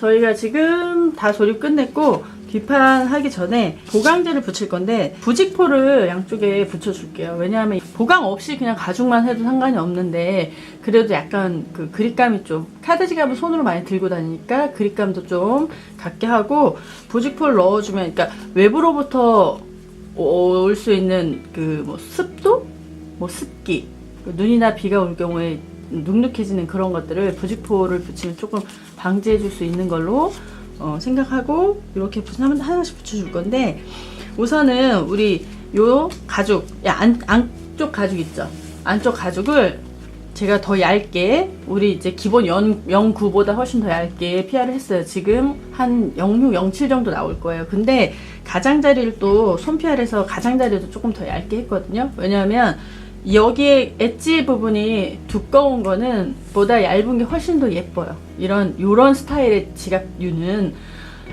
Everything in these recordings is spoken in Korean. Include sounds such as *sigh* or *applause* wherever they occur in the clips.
저희가 지금 다 조립 끝냈고 뒷판 하기 전에 보강제를 붙일 건데 부직포를 양쪽에 붙여줄게요. 왜냐하면 보강 없이 그냥 가죽만 해도 상관이 없는데 그래도 약간 그 그립감이 좀 카드 지갑을 손으로 많이 들고 다니니까 그립감도 좀 갖게 하고 부직포를 넣어주면 그러니까 외부로부터 올 수 있는 그 뭐 습도, 뭐 습기, 그 눈이나 비가 올 경우에 눅눅해지는 그런 것들을 부직포를 붙이면 조금 방지해 줄 수 있는 걸로 어, 생각하고 이렇게 붙- 한- 하나씩 붙여줄 건데 우선은 우리 요 가죽 야, 안, 안쪽 가죽 있죠? 안쪽 가죽을 제가 더 얇게 우리 이제 기본 연, 09보다 훨씬 더 얇게 PR을 했어요. 지금 한 06, 07 정도 나올 거예요. 근데 가장자리를 또 손 PR에서 가장자리도 조금 더 얇게 했거든요. 왜냐하면 여기에 엣지 부분이 두꺼운 거는 보다 얇은 게 훨씬 더 예뻐요. 이런 요런 스타일의 지갑류는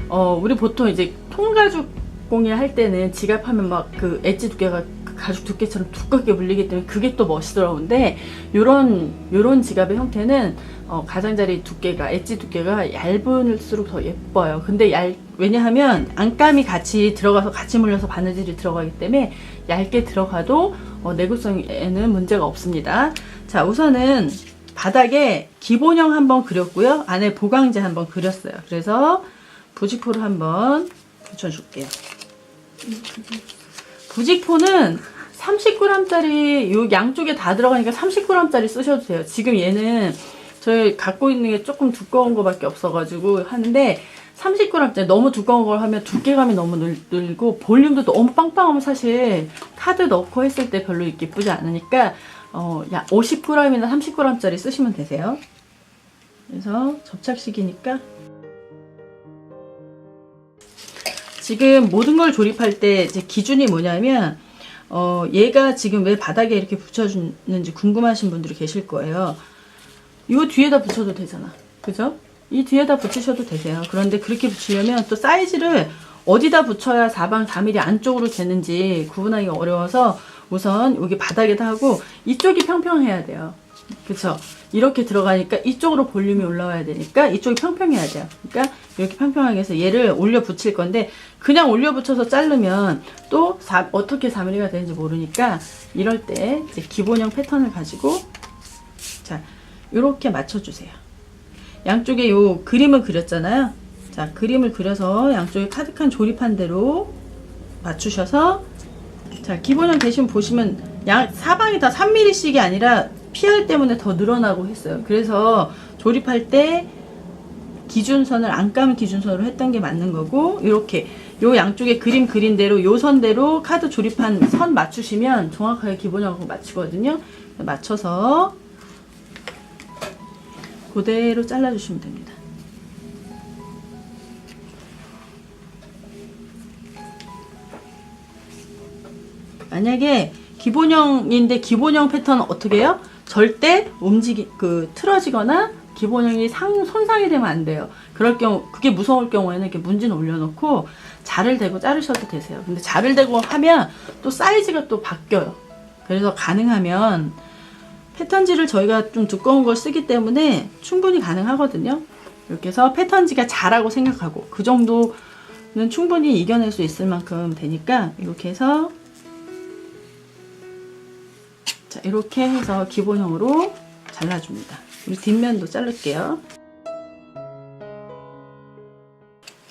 어 우리 보통 이제 통가죽 공예 할 때는 지갑하면 막 그 엣지 두께가 그 가죽 두께처럼 두껍게 물리기 때문에 그게 또 멋있더라고는데 요런 요런 지갑의 형태는 어 가장자리 두께가 엣지 두께가 얇을수록 더 예뻐요. 근데 얇 왜냐하면 안감이 같이 들어가서 같이 물려서 바느질이 들어가기 때문에 얇게 들어가도 어, 내구성에는 문제가 없습니다. 자, 우선은 바닥에 기본형 한번 그렸고요. 안에 보강제 한번 그렸어요. 그래서 부직포를 한번 붙여줄게요. 부직포는 30g짜리 요 양쪽에 다 들어가니까 30g짜리 쓰셔도 돼요. 지금 얘는 저희 갖고 있는 게 조금 두꺼운 거밖에 없어가지고 하는데 30g짜리 너무 두꺼운 걸 하면 두께감이 너무 늘, 늘고 볼륨도 너무 빵빵하면 사실 카드 넣고 했을 때 별로 예쁘지 않으니까 어, 야 50g이나 30g짜리 쓰시면 되세요. 그래서 접착식이니까 지금 모든 걸 조립할 때 기준이 뭐냐면 어, 얘가 지금 왜 바닥에 이렇게 붙여주는지 궁금하신 분들이 계실 거예요. 이 뒤에다 붙여도 되잖아. 그죠? 이 뒤에다 붙이셔도 되세요. 그런데 그렇게 붙이려면 또 사이즈를 어디다 붙여야 4방 4mm 안쪽으로 되는지 구분하기가 어려워서 우선 여기 바닥에다 하고 이쪽이 평평해야 돼요. 그쵸? 이렇게 들어가니까 이쪽으로 볼륨이 올라와야 되니까 이쪽이 평평해야 돼요. 그러니까 이렇게 평평하게 해서 얘를 올려 붙일 건데 그냥 올려 붙여서 자르면 또 사- 어떻게 4mm가 되는지 모르니까 이럴 때 기본형 패턴을 가지고 자 이렇게 맞춰주세요. 양쪽에 요 그림을 그렸잖아요. 자 그림을 그려서 양쪽에 카드칸 조립한 대로 맞추셔서 자 기본형 대신 보시면 양 사방이 다 3mm씩이 아니라 PR 때문에 더 늘어나고 했어요. 그래서 조립할 때 기준선을 안감 기준선으로 했던 게 맞는 거고 이렇게 요 양쪽에 그림 그린 대로 요 선대로 카드 조립한 선 맞추시면 정확하게 기본형하고 맞추거든요. 맞춰서 그대로 잘라주시면 됩니다. 만약에 기본형인데 기본형 패턴은 어떻게 해요? 절대 움직이 그 틀어지거나 기본형이 상 손상이 되면 안 돼요. 그럴 경우 그게 무서울 경우에는 이렇게 문진 올려놓고 자를 대고 자르셔도 되세요. 근데 자를 대고 하면 또 사이즈가 또 바뀌어요. 그래서 가능하면 패턴지를 저희가 좀 두꺼운 걸 쓰기 때문에 충분히 가능하거든요. 이렇게 해서 패턴지가 자라고 생각하고 그 정도는 충분히 이겨낼 수 있을 만큼 되니까 이렇게 해서 자 이렇게 해서 기본형으로 잘라줍니다. 우리 뒷면도 자를게요.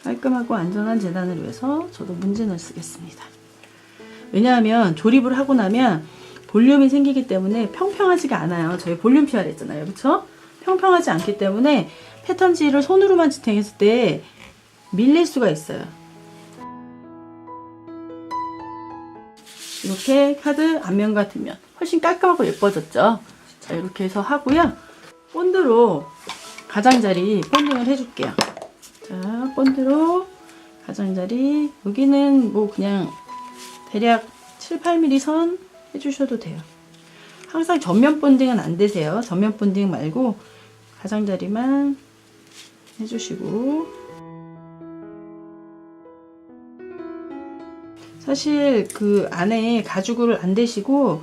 깔끔하고 안전한 재단을 위해서 저도 문진을 쓰겠습니다. 왜냐하면 조립을 하고 나면 볼륨이 생기기 때문에 평평하지가 않아요. 저희 볼륨 PR 했잖아요. 그쵸? 평평하지 않기 때문에 패턴지를 손으로만 지탱했을 때 밀릴 수가 있어요. 이렇게 카드 앞면과 뒷면 훨씬 깔끔하고 예뻐졌죠. 자 이렇게 해서 하고요. 본드로 가장자리 본딩을 해줄게요. 자 본드로 가장자리 여기는 뭐 그냥 대략 7, 8mm 선 해주셔도 돼요. 항상 전면 본딩은 안 되세요. 전면 본딩 말고 가장자리만 해주시고 사실 그 안에 가죽을 안 대시고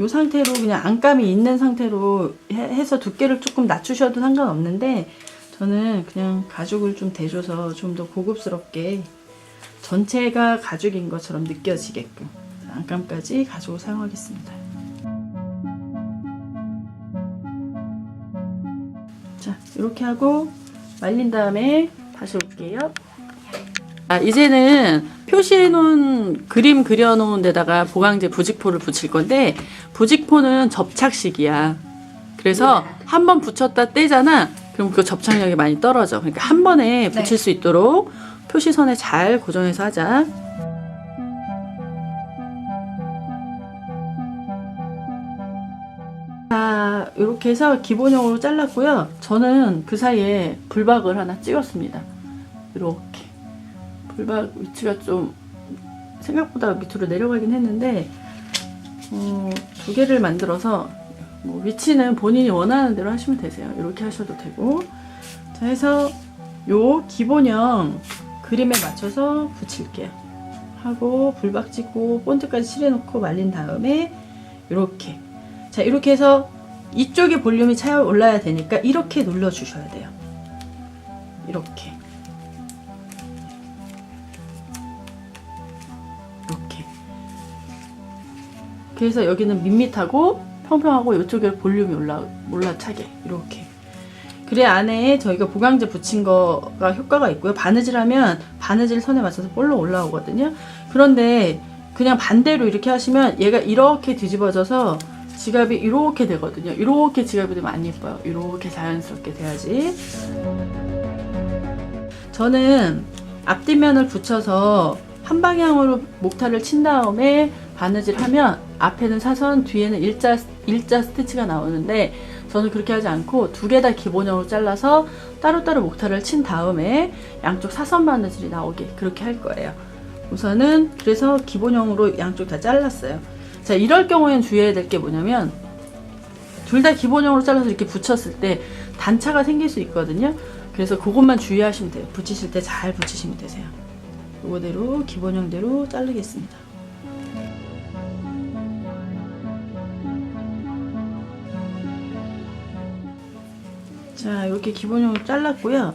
이 상태로 그냥 안감이 있는 상태로 해- 해서 두께를 조금 낮추셔도 상관없는데 저는 그냥 가죽을 좀 대줘서 좀 더 고급스럽게 전체가 가죽인 것처럼 느껴지게끔 안감까지 가죽을 사용하겠습니다. 자, 이렇게 하고 말린 다음에 다시 올게요. 아, 이제는 표시해 놓은 그림 그려 놓은 데다가 보강제 부직포를 붙일 건데 부직포는 접착식이야. 그래서 한 번 붙였다 떼잖아. 그럼 그 접착력이 많이 떨어져. 그러니까 한 번에 붙일 수 있도록 표시선에 잘 고정해서 하자. 자, 이렇게 해서 기본형으로 잘랐고요. 저는 그 사이에 불박을 하나 찍었습니다. 이렇게. 불박 위치가 좀 생각보다 밑으로 내려가긴 했는데, 어, 두 개를 만들어서 뭐 위치는 본인이 원하는 대로 하시면 되세요. 이렇게 하셔도 되고. 자, 해서 요 기본형 그림에 맞춰서 붙일게요. 하고 불박 찍고 본드까지 칠해놓고 말린 다음에 이렇게 자 이렇게 해서 이쪽에 볼륨이 잘 올라야 되니까 이렇게 눌러 주셔야 돼요. 이렇게 이렇게 그래서 여기는 밋밋하고 평평하고 이쪽에 볼륨이 올라 올라차게 이렇게 그래 안에 저희가 보강제 붙인 거가 효과가 있고요. 바느질하면 바느질 선에 맞춰서 볼록 올라오거든요. 그런데 그냥 반대로 이렇게 하시면 얘가 이렇게 뒤집어져서 지갑이 이렇게 되거든요. 이렇게 지갑이 되면 안 예뻐요. 이렇게 자연스럽게 돼야지. 저는 앞뒷면을 붙여서 한 방향으로 목타를 친 다음에 바느질 하면 앞에는 사선, 뒤에는 일자, 일자 스티치가 나오는데 저는 그렇게 하지 않고 두 개 다 기본형으로 잘라서 따로따로 목타를 친 다음에 양쪽 사선 바느질이 나오게 그렇게 할 거예요. 우선은 그래서 기본형으로 양쪽 다 잘랐어요. 자, 이럴 경우에는 주의해야 될 게 뭐냐면 둘 다 기본형으로 잘라서 이렇게 붙였을 때 단차가 생길 수 있거든요. 그래서 그것만 주의하시면 돼요. 붙이실 때 잘 붙이시면 되세요. 이거대로 기본형대로 자르겠습니다. 자, 이렇게 기본형으로 잘랐고요.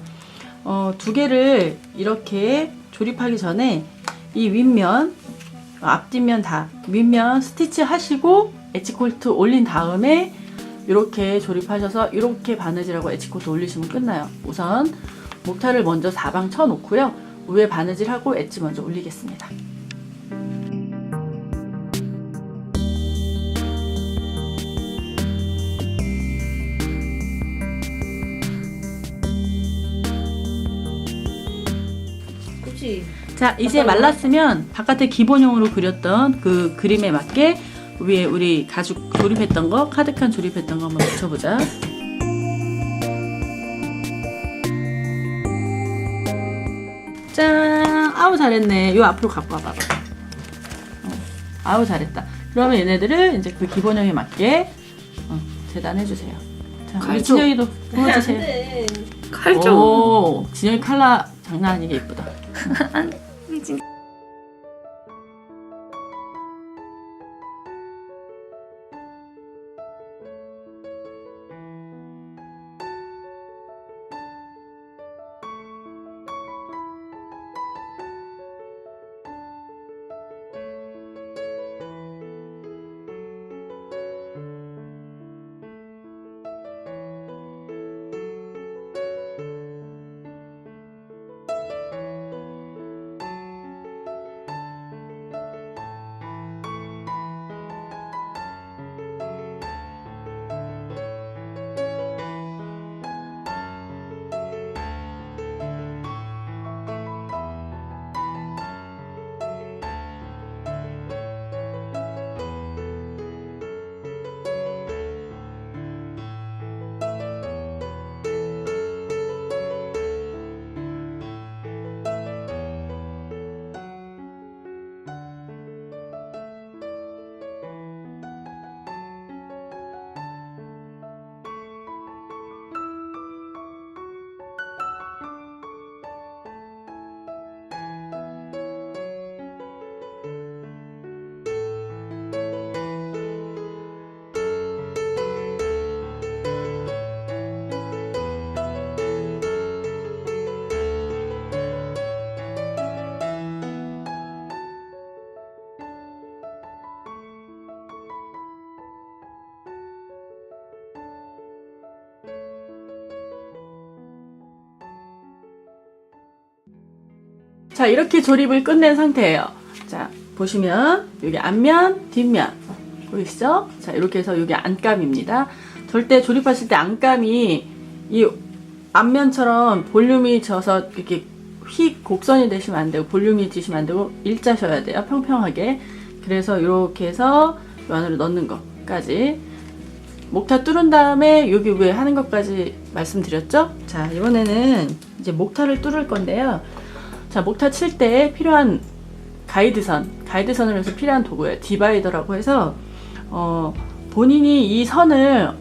어, 두 개를 이렇게 조립하기 전에 이 윗면, 앞뒷면 다 윗면 스티치 하시고 엣지콜트 올린 다음에 이렇게 조립하셔서 이렇게 바느질하고 엣지콜트 올리시면 끝나요. 우선 목타를 먼저 사방 쳐 놓고요. 위에 바느질하고 엣지 먼저 올리겠습니다. 자, 이제 말랐으면 바깥에 기본형으로 그렸던 그 그림에 맞게 위에 우리 가죽 조립했던 거, 카드칸 조립했던 거 한번 붙여보자. 짠! 아우, 잘했네. 요 앞으로 갖고 와봐봐. 어, 아우, 잘했다. 그러면 얘네들을 이제 그 기본형에 맞게 어, 재단해주세요. 자, 우리. 진영이도 보여주세요. 네. 칼 좀. 오, 진영이 칼라 장난 아니게 예쁘다. 미친. *laughs* 자, 이렇게 조립을 끝낸 상태예요. 자, 보시면 여기 앞면, 뒷면 보이시죠? 자, 이렇게 해서 여기 안감입니다. 절대 조립하실 때 안감이 이 앞면처럼 볼륨이 져서 이렇게 휙 곡선이 되시면 안 되고 볼륨이 지시면 안 되고 일자셔야 돼요. 평평하게. 그래서 이렇게 해서 요 안으로 넣는 것까지 목타 뚫은 다음에 여기 위에 하는 것까지 말씀드렸죠? 자, 이번에는 이제 목타를 뚫을 건데요. 자, 목타 칠 때 필요한 가이드선, 가이드선을 위해서 필요한 도구예요. 디바이더라고 해서 어, 본인이 이 선을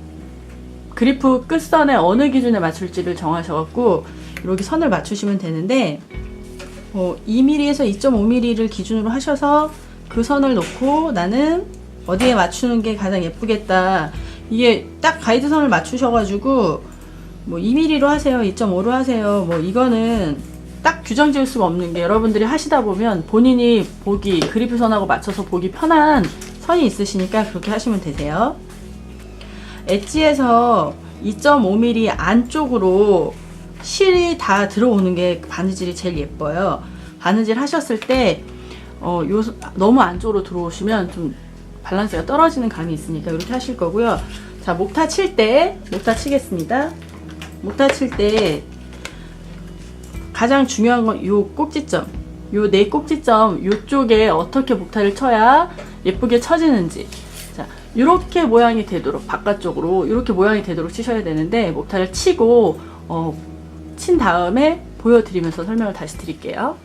그리프 끝선에 어느 기준에 맞출지를 정하셔갖고 이렇게 선을 맞추시면 되는데 어, 2mm에서 2.5mm를 기준으로 하셔서 그 선을 놓고 나는 어디에 맞추는 게 가장 예쁘겠다. 이게 딱 가이드선을 맞추셔가지고 뭐 2mm로 하세요, 2.5로 하세요. 뭐 이거는 딱 규정 지을 수가 없는 게 여러분들이 하시다 보면 본인이 보기 그리프 선하고 맞춰서 보기 편한 선이 있으시니까 그렇게 하시면 되세요. 엣지에서 2.5mm 안쪽으로 실이 다 들어오는 게 바느질이 제일 예뻐요. 바느질 하셨을 때 어, 요, 너무 안쪽으로 들어오시면 좀 밸런스가 떨어지는 감이 있으니까 이렇게 하실 거고요. 자, 목타 칠 때, 목타 치겠습니다. 목타 칠 때 가장 중요한 건요 꼭지점. 요네 꼭지점 요쪽에 어떻게 목타를 쳐야 예쁘게 쳐지는지. 자, 요렇게 모양이 되도록 바깥쪽으로 요렇게 모양이 되도록 치셔야 되는데 목타를 치고 어, 친 다음에 보여드리면서 설명을 다시 드릴게요.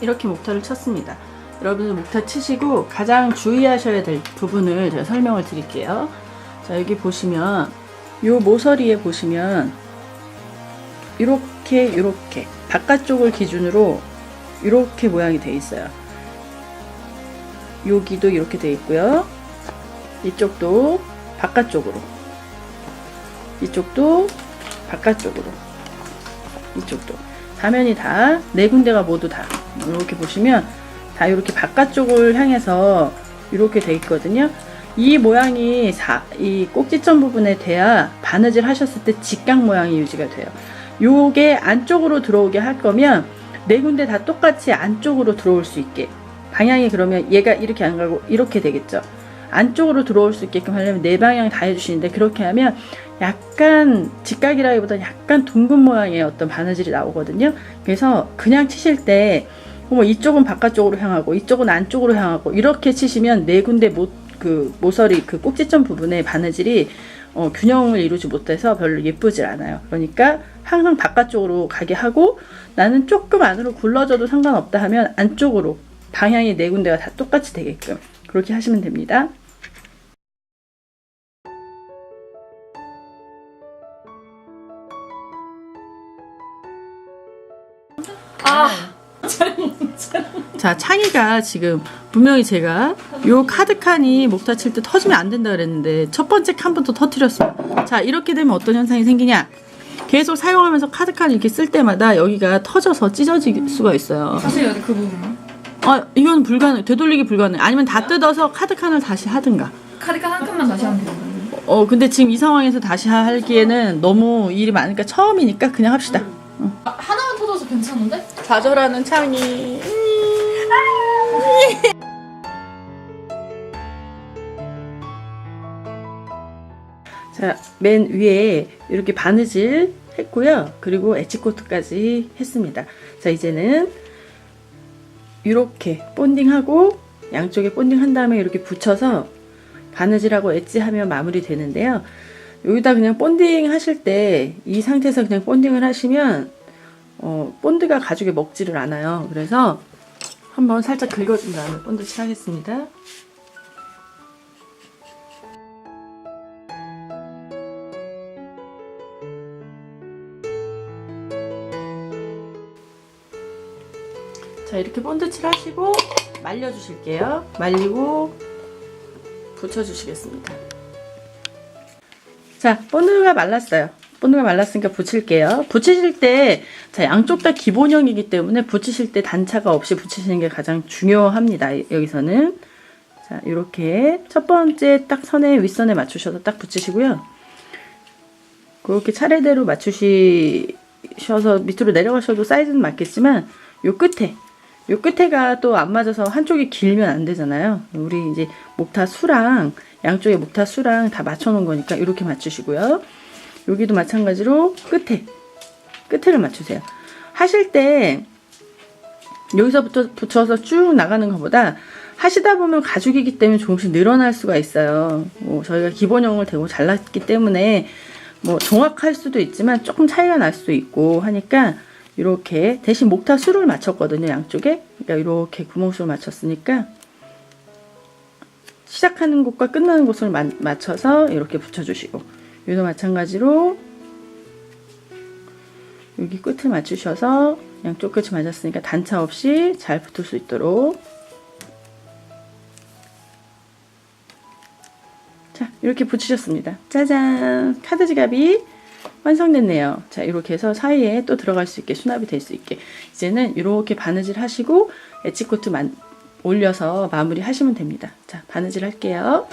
이렇게 목타를 쳤습니다. 여러분들 목타 치시고 가장 주의하셔야 될 부분을 제가 설명을 드릴게요. 자, 여기 보시면 요 모서리에 보시면 이렇게 이렇게 바깥쪽을 기준으로 이렇게 모양이 돼 있어요. 여기도 이렇게 돼 있고요. 이쪽도 바깥쪽으로. 이쪽도 바깥쪽으로. 이쪽도. 사면이 다 네 군데가 모두 다 이렇게 보시면 다 이렇게 바깥쪽을 향해서 이렇게 돼 있거든요. 이 모양이 사, 이 꼭지점 부분에 돼야 바느질 하셨을 때 직각 모양이 유지가 돼요. 요게 안쪽으로 들어오게 할 거면 네 군데 다 똑같이 안쪽으로 들어올 수 있게 방향이 그러면 얘가 이렇게 안 가고 이렇게 되겠죠. 안쪽으로 들어올 수 있게끔 하려면 네 방향 다 해주시는데 그렇게 하면 약간 직각이라기보다 약간 둥근 모양의 어떤 바느질이 나오거든요. 그래서 그냥 치실 때 뭐 이쪽은 바깥쪽으로 향하고 이쪽은 안쪽으로 향하고 이렇게 치시면 네 군데 못그 모서리 그 꼭지점 부분에 바느질이 어, 균형을 이루지 못해서 별로 예쁘질 않아요. 그러니까 항상 바깥쪽으로 가게 하고 나는 조금 안으로 굴러져도 상관없다 하면 안쪽으로 방향이 네 군데가 다 똑같이 되게끔 그렇게 하시면 됩니다. 자, 창희가 지금 분명히 제가 요 카드 칸이 목타 칠 때 터지면 안 된다 그랬는데 첫 번째 칸부터 터트렸어요. 자, 이렇게 되면 어떤 현상이 생기냐? 계속 사용하면서 카드 칸 이렇게 쓸 때마다 여기가 터져서 찢어질 수가 있어요. 사실 여기 그 부분. 아, 이건 불가능, 되돌리기 불가능. 아니면 다 뜯어서 카드 칸을 다시 하든가. 카드가 한 칸만 다시 하면 되는 어, 근데 지금 이 상황에서 다시 하기에는 너무 일이 많으니까 처음이니까 그냥 합시다. 하나만 터져서 괜찮은데? 좌절하는 창이. *laughs* 자, 맨 위에 이렇게 바느질 했고요. 그리고 엣지코트까지 했습니다. 자, 이제는 이렇게 본딩하고 양쪽에 본딩한 다음에 이렇게 붙여서 바느질하고 엣지하면 마무리 되는데요. 여기다 그냥 본딩 하실 때 이 상태에서 그냥 본딩을 하시면 어, 본드가 가죽에 먹지를 않아요. 그래서 한번 살짝 긁어준 다음에 본드 칠하겠습니다. 자 이렇게 본드 칠하시고 말려주실게요. 말리고 붙여주시겠습니다. 자 본드가 말랐어요. 본드가 말랐으니까 붙일게요. 붙이실 때 자, 양쪽 다 기본형이기 때문에 붙이실 때 단차가 없이 붙이시는 게 가장 중요합니다. 여기서는 자 이렇게 첫 번째 딱 선에 윗선에 맞추셔서 딱 붙이시고요. 그렇게 차례대로 맞추시셔서 밑으로 내려가셔도 사이즈는 맞겠지만 요 끝에 요 끝에가 또 안 맞아서 한쪽이 길면 안 되잖아요. 우리 이제 목타 수랑 양쪽에 목타 수랑 다 맞춰 놓은 거니까 이렇게 맞추시고요. 여기도 마찬가지로 끝에 끝에를 맞추세요. 하실 때 여기서부터 붙여서 쭉 나가는 것보다 하시다 보면 가죽이기 때문에 조금씩 늘어날 수가 있어요. 뭐 저희가 기본형을 대고 잘랐기 때문에 뭐 정확할 수도 있지만 조금 차이가 날 수도 있고 하니까 이렇게 대신 목타 수를 맞췄거든요 양쪽에 그러니까 이렇게 구멍수를 맞췄으니까 시작하는 곳과 끝나는 곳을 마- 맞춰서 이렇게 붙여주시고 여기도 마찬가지로 여기 끝을 맞추셔서 양쪽 끝이 맞았으니까 단차 없이 잘 붙을 수 있도록. 자 이렇게 붙이셨습니다. 짜잔! 카드 지갑이 완성됐네요. 자 이렇게 해서 사이에 또 들어갈 수 있게 수납이 될 수 있게. 이제는 이렇게 바느질 하시고 만, 올려서 마무리 하시면 됩니다. 자 바느질 할게요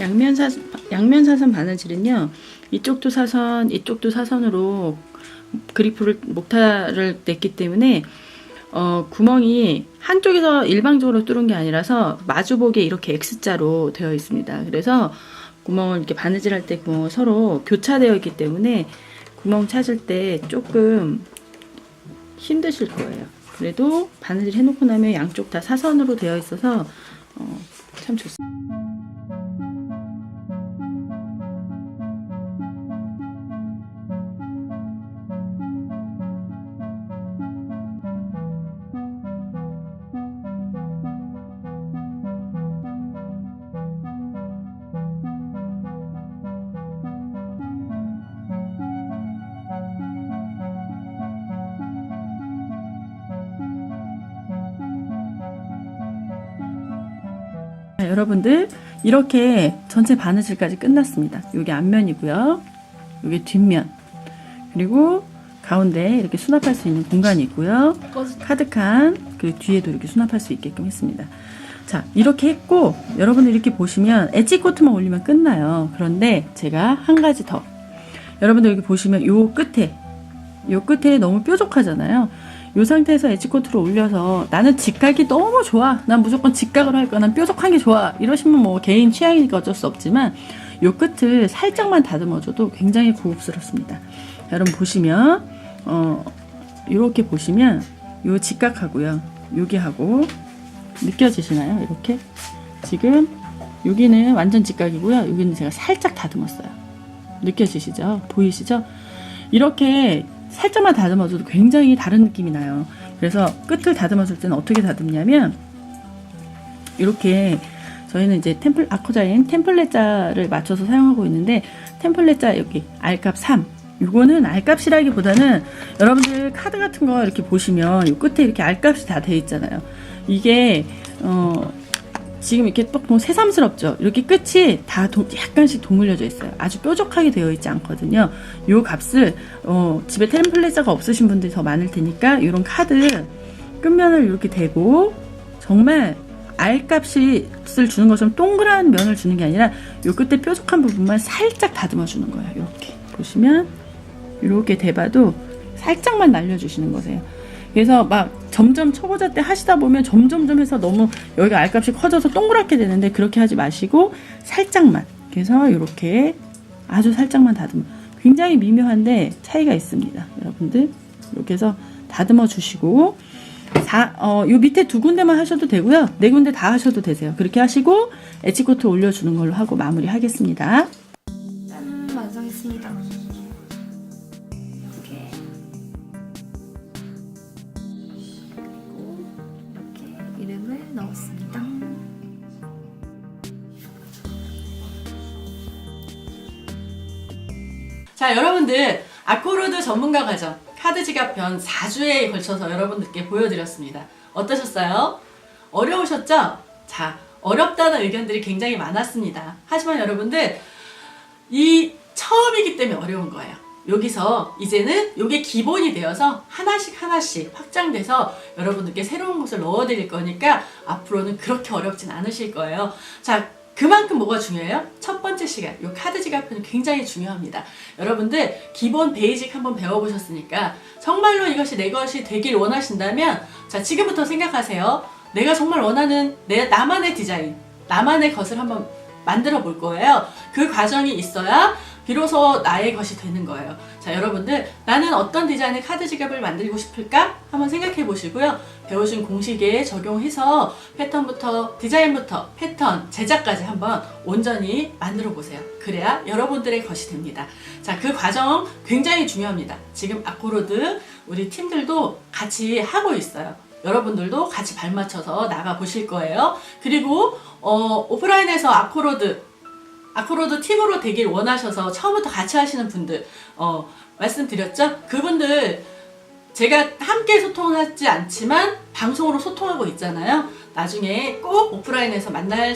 양면 사 양면 사선 바느질은요 이쪽도 사선 이쪽도 사선으로 그리프를 목타를 냈기 때문에 어, 구멍이 한쪽에서 일방적으로 뚫은 게 아니라서 마주보기에 이렇게 X자로 되어 있습니다. 그래서 구멍을 이렇게 바느질 할 때 구멍을 서로 교차되어 있기 때문에 구멍 찾을 때 조금 힘드실 거예요. 그래도 바느질 해놓고 나면 양쪽 다 사선으로 되어 있어서 어, 참 좋습니다. 자, 여러분들 이렇게 전체 바느질까지 끝났습니다. 여기 앞면이고요. 여기 뒷면 그리고 가운데 이렇게 수납할 수 있는 공간이 있고요. 카드칸 그리고 뒤에도 이렇게 수납할 수 있게끔 했습니다. 자 이렇게 했고 여러분들 이렇게 보시면 엣지 코트만 올리면 끝나요. 그런데 제가 한 가지 더 여러분들 여기 보시면 요 끝에 요 끝에 너무 뾰족하잖아요. 이 상태에서 엣지코트를 올려서 나는 직각이 너무 좋아. 난 무조건 직각으로 할 거야. 난 뾰족한 게 좋아. 이러시면 뭐 개인 취향이니까 어쩔 수 없지만 요 끝을 살짝만 다듬어줘도 굉장히 고급스럽습니다. 여러분 보시면 어 이렇게 보시면 요 직각하고요. 여기하고 느껴지시나요? 이렇게 지금 여기는 완전 직각이고요. 여기는 제가 살짝 다듬었어요. 느껴지시죠? 보이시죠? 이렇게 살짝만 다듬어줘도 굉장히 다른 느낌이 나요. 그래서 끝을 다듬어줄 때는 어떻게 다듬냐면 이렇게 저희는 이제 템플 아코자인 템플렛자를 맞춰서 사용하고 있는데 템플렛자 여기 알값 3 이거는 알값이라기보다는 여러분들 카드 같은 거 이렇게 보시면 이 끝에 이렇게 알값이 다 돼 있잖아요. 이게 어 지금 이렇게 딱 보면 새삼스럽죠. 이렇게 끝이 다 도- 약간씩 도물려져 있어요. 아주 뾰족하게 되어 있지 않거든요. 요 값을 어, 집에 템플릿자가 없으신 분들이 더 많을 테니까 이런 카드 끝면을 이렇게 대고 정말 알값을 주는 것처럼 동그란 면을 주는 게 아니라 요 끝에 뾰족한 부분만 살짝 다듬어 주는 거예요. 이렇게 보시면 이렇게 대봐도 살짝만 날려주시는 거세요. 그래서 막 점점 초보자 때 하시다 보면 점점점 해서 너무 여기가 알값이 커져서 동그랗게 되는데 그렇게 하지 마시고 살짝만 그래서 이렇게 아주 살짝만 다듬어 굉장히 미묘한데 차이가 있습니다 여러분들 이렇게 해서 다듬어 주시고 사, 어, 요 밑에 두 군데만 하셔도 되고요. 네 군데 다 하셔도 되세요. 그렇게 하시고 엣지코트 올려주는 걸로 하고 마무리 하겠습니다. 짠 완성했습니다. 넣었습니다. 자, 여러분들 아코르드 전문가 과정 카드 지갑 편 4주에 걸쳐서 여러분들께 보여드렸습니다. 어떠셨어요? 어려우셨죠? 자, 어렵다는 의견들이 굉장히 많았습니다. 하지만 여러분들 이 처음이기 때문에 어려운 거예요. 여기서 이제는 이게 기본이 되어서 하나씩 하나씩 확장돼서 여러분들께 새로운 것을 넣어드릴 거니까 앞으로는 그렇게 어렵진 않으실 거예요. 자, 그만큼 뭐가 중요해요? 첫 번째 시간, 이 카드 지갑은 굉장히 중요합니다. 여러분들 기본 베이직 한번 배워보셨으니까 정말로 이것이 내 것이 되길 원하신다면 자 지금부터 생각하세요. 내가 정말 원하는 내 나만의 디자인, 나만의 것을 한번 만들어 볼 거예요. 그 과정이 있어야 비로소 나의 것이 되는 거예요. 자, 여러분들, 나는 어떤 디자인의 카드 지갑을 만들고 싶을까? 한번 생각해 보시고요. 배우신 공식에 적용해서 패턴부터, 디자인부터, 패턴, 제작까지 한번 온전히 만들어 보세요. 그래야 여러분들의 것이 됩니다. 자, 그 과정 굉장히 중요합니다. 지금 아코로드 우리 팀들도 같이 하고 있어요. 여러분들도 같이 발맞춰서 나가 보실 거예요. 그리고 어, 오프라인에서 아코로드 아코로드 팀으로 되길 원하셔서 처음부터 같이 하시는 분들 어, 말씀드렸죠? 그분들 제가 함께 소통하지 않지만 방송으로 소통하고 있잖아요. 나중에 꼭 오프라인에서 만날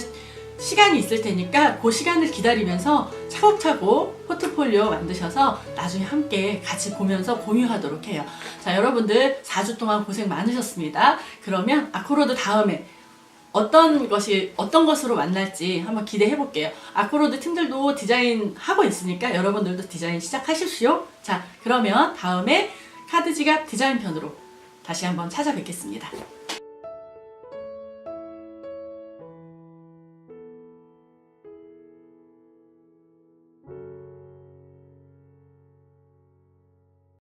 시간이 있을 테니까 그 시간을 기다리면서 차곡차곡 포트폴리오 만드셔서 나중에 함께 같이 보면서 공유하도록 해요. 자, 여러분들 4주 동안 고생 많으셨습니다. 그러면 아코로드 다음에 어떤 것이 어떤 것으로 만날지 한번 기대해 볼게요. 아코로드 팀들도 디자인 하고 있으니까 여러분들도 디자인 시작하십시오. 자, 그러면 다음에 카드 지갑 디자인 편으로 다시 한번 찾아뵙겠습니다.